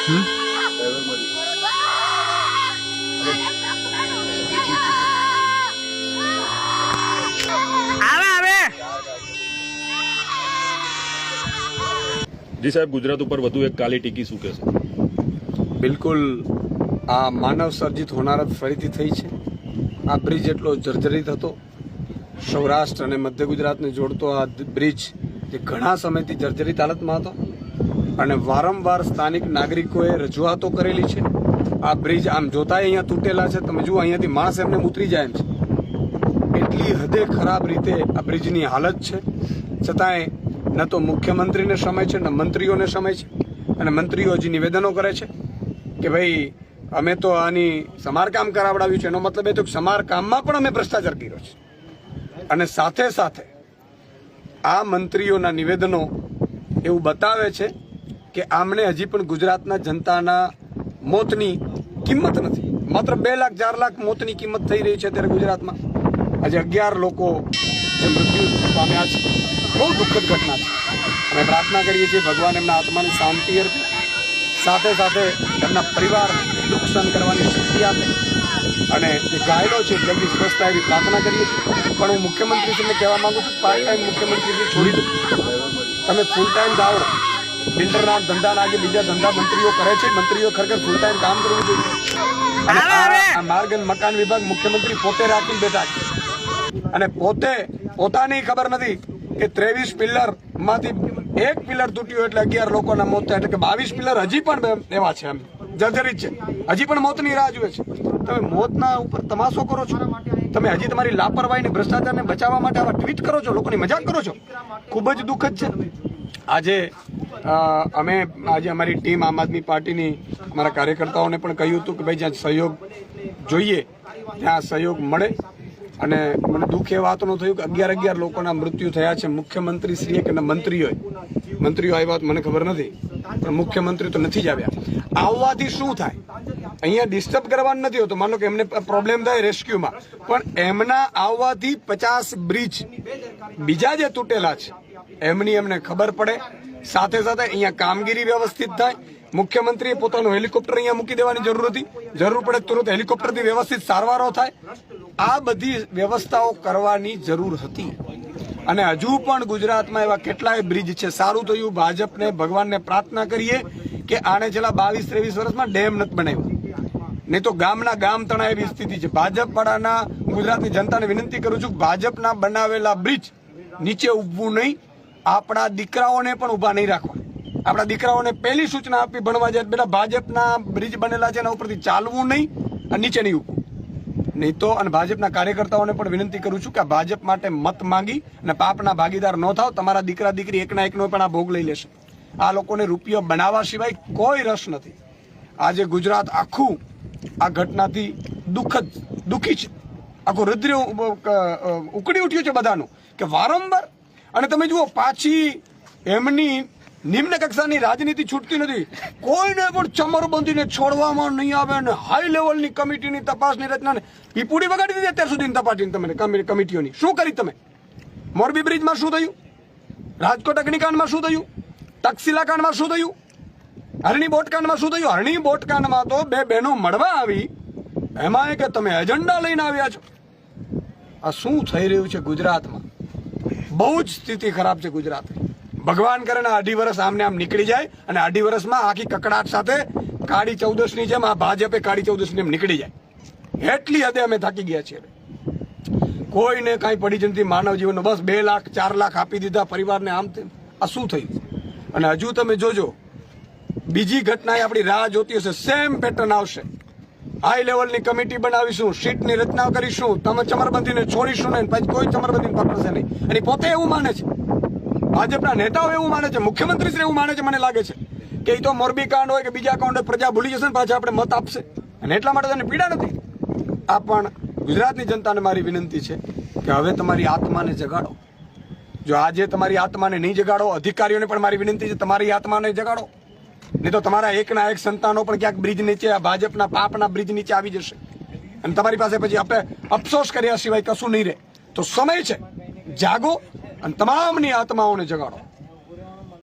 જી સાહેબ ગુજરાત ઉપર વધુ એક કાલી ટીકી શું કહેશે? બિલકુલ આ માનવ સર્જિત હોનારત ફરીથી થઈ છે. આ બ્રિજ એટલો જર્જરિત હતો. સૌરાષ્ટ્ર અને મધ્ય ગુજરાતને જોડતો આ બ્રિજ જે ઘણા સમયથી જર્જરિત હાલતમાં હતો. અને વારંવાર સ્થાનિક નાગરિકોએ રજૂઆતો કરેલી છે. આ બ્રિજ આમ જોતા અહીંયા તૂટેલા છે. તમે જુઓ અહીંયાથી માણસ એમને ઉતરી જાય એમ છે. એટલી હદે ખરાબ રીતે આ બ્રિજની હાલત છે. છતાંય ન તો મુખ્યમંત્રીને સમય છે ન મંત્રીઓને સમય છે. અને મંત્રીઓ હજી નિવેદનો કરે છે કે ભાઈ અમે તો આની સમારકામ કરાવડાવ્યું છે. એનો મતલબ એ તો સમારકામમાં પણ અમે ભ્રષ્ટાચાર કર્યો છે. અને સાથે સાથે આ મંત્રીઓના નિવેદનો એવું બતાવે છે કે આમણે હજી પણ ગુજરાતના જનતાના મોતની કિંમત નથી. માત્ર બે લાખ, ચાર લાખ મોતની કિંમત થઈ રહી છે અત્યારે ગુજરાતમાં. આજે અગિયાર લોકો જે મૃત્યુ પામ્યા છે. બહુ દુઃખદ ઘટના છે. અમે પ્રાર્થના કરીએ છીએ ભગવાન એમના આત્માને શાંતિ અર્પે. સાથે સાથે એમના પરિવાર દુઃખ સહન કરવાની શક્તિ આપે. અને જે ઘાયલો છે, જલ્દી સ્વસ્થ થાય એવી પ્રાર્થના કરીએ છીએ. પણ હું મુખ્યમંત્રીશ્રીને કહેવા માગું છું પાર્ટ ટાઈમ મુખ્યમંત્રીશ્રી છોડી દઉં તમે ફૂલ ટાઈમ જાઓ બિલ્ડરના ધંધાના કે બીજા ધંધા મંત્રીઓ કરે છે મંત્રીઓ ખરેખર ફૂલ ટાઈમ કામ કરવું જોઈએ. માર્ગ અને મકાન વિભાગ મુખ્યમંત્રી પોતે રાખીને બેઠા છે. અને પોતે પોતાની ખબર નથી કે ત્રેવીસ પિલ્લરમાંથી એક પિલર તૂટ્યું એટલે અગિયાર લોકોના મોત થયા એટલે કે બાવીસ પિલર હજી પણ એવા છે એમ. જર્જરિત છે. હજી પણ મોતની રાહ જુએ છે. તમે મોતના ઉપર તમાશો કરો છો. તમે હજી તમારી લાપરવાહીને ભ્રષ્ટાચારને બચાવવા માટે આવા ટ્વીટ કરો છો લોકોની મજાક કરો છો. ખૂબ જ દુઃખદ છે. આજે અમે આજે અમારી ટીમ આમ આદમી પાર્ટીની, અમારા કાર્યકર્તાઓને પણ કહ્યું હતું કે ભાઈ જ્યાં સહયોગ જોઈએ, ત્યાં સહયોગ મળે. અને મને દુઃખ એ વાતનું થયું કે અગિયાર અગિયાર લોકોના મૃત્યુ થયા છે. મુખ્યમંત્રી શ્રીએ કે મંત્રીઓએ. મંત્રીઓ આવ્યા વાત મને ખબર નથી, પણ મુખ્યમંત્રી તો નથી જ આવ્યા. આવવાથી શું થાય? અહીંયા ડિસ્ટર્બ કરવાનું નથી હોતું. માનો કે એમને પ્રોબ્લેમ થાય રેસ્ક્યુમાં પણ એમના આવવાથી પચાસ બ્રિજ બીજા જે તૂટેલા છે એમની એમને ખબર પડે. સાથે સાથે અહીંયા કામગીરી વ્યવસ્થિત થાય. મુખ્યમંત્રીએ પોતાનું હેલિકોપ્ટર અહીંયા મૂકી દેવાની જરૂર હતી. જરૂર પડે તુરંત હેલિકોપ્ટરથી વ્યવસ્થિત સારવારો થાય. આ બધી વ્યવસ્થાઓ કરવાની જરૂર હતી. અને હજુ પણ ગુજરાતમાં એવા કેટલાય બ્રિજ છે. સારું થયું. ભાજપને, ભગવાનને પ્રાર્થના કરીએ કે આને છેલ્લા બાવીસ, ત્રેવીસ વર્ષમાં ડેમ નથી બનાવ્યો. નહીં તો ગામના ગામ તણા એવી સ્થિતિ છે. ભાજપ વાળાના ગુજરાતની જનતાને વિનંતી કરું છું. ભાજપના બનાવેલા બ્રિજ નીચે ઊભવું નહીં. આપણા દીકરાઓને પણ ઊભા નહીં રાખવા. આપણા દીકરાઓને પહેલી સૂચના આપી ભણવા જાય બેટા ભાજપના બ્રિજ બનેલા છે એના ઉપરથી ચાલવું નહીં અને નીચે નહીં ઊભવું નહીં તો અને ભાજપના કાર્યકર્તાઓને પણ વિનંતી કરું છું કે ભાજપ માટે મત માંગી અને પાપના ભાગીદાર ન થાવ, તમારા દીકરા દીકરી એકના એકનો પણ આ ભોગ લઈ લેશે. આ લોકોને રૂપિયો બનાવવા સિવાય કોઈ રસ નથી. આજે ગુજરાત આખું આ ઘટનાથી દુઃખદ, દુઃખી છે. આખું હૃદય ઉકળી ઉઠ્યું છે બધાનું કે વારંવાર અને તમે જુઓ, પાછી એમની નિમ્ન કક્ષાની રાજનીતિ છૂટતી નથી. કોઈને પણ ચમર બંધીને છોડવામાં નહીં આવે અને હાઈ લેવલની કમિટીની તપાસની રચના પીપુડી વગાડી દીધી અત્યાર સુધીની તપાસની તમે કમિટીઓની. શું કરી તમે? મોરબી બ્રિજમાં શું થયું? રાજકોટ અગ્નિકાંડમાં શું થયું? તક્ષશિલા કાંડમાં શું થયું? હરણી બોટકાંડમાં શું થયું? હરણી બોટકાંડમાં તો બે બહેનો મળવા આવી. એમાં કે તમે એજન્ડા લઈને આવ્યા છો. આ શું થઈ રહ્યું છે ગુજરાતમાં? બહુ જ સ્થિતિ ખરાબ છે ગુજરાતની. ભગવાન કરે ને અઢી વર્ષ આમને આમ નીકળી જાય અને અઢી વર્ષમાં આખી કકડાટ સાથે કાળી ચૌદશની જેમ આ ભાજપે કાળી ચૌદશની એમ નીકળી જાય. એટલી હદે અમે થાકી ગયા છીએ. કોઈને કાંઈ પડી જતી માનવ જીવનનો બસ બે લાખ, ચાર લાખ આપી દીધા પરિવારને આમ તેમ. આ શું થયું? અને હજુ તમે જોજો, બીજી ઘટના એ આપણી રાહ જોતી હશે સેમ પેટર્ન આવશે. હાઈ લેવલની કમિટી બનાવીશું સીટની રચના કરીશું, તમે ચમરબંધીને છોડીશું નહીં, પછી કોઈ ચમરબંધીને પકડશે નહીં. અને પોતે એવું માને છે, ભાજપના નેતાઓ એવું માને છે મુખ્યમંત્રી શ્રી એવું માને છે, મને લાગે છે, કે એ તો મોરબી કાંડ હોય કે બીજા કાંડ હોય, પ્રજા ભૂલી જશે ને પાછા આપણે મત આપશે. અને એટલા માટે તેને પીડા નથી. આ પણ ગુજરાતની જનતાને મારી વિનંતી છે કે હવે તમારી આત્માને જગાડો. જો આજે તમારી આત્માને નહીં જગાડો, અધિકારીઓને પણ મારી વિનંતી છે, તમારી આત્માને જગાડો. નહીં તો તમારા એકના એક સંતાનો પણ ક્યાંક બ્રિજ નીચે ભાજપના પાપના બ્રિજ નીચે આવી જશે. અને તમારી પાસે પછી આપણે અફસોસ કર્યા સિવાય કશું નહીં રહે. તો સમય છે. જાગો અને તમામની આત્માઓને જગાડો.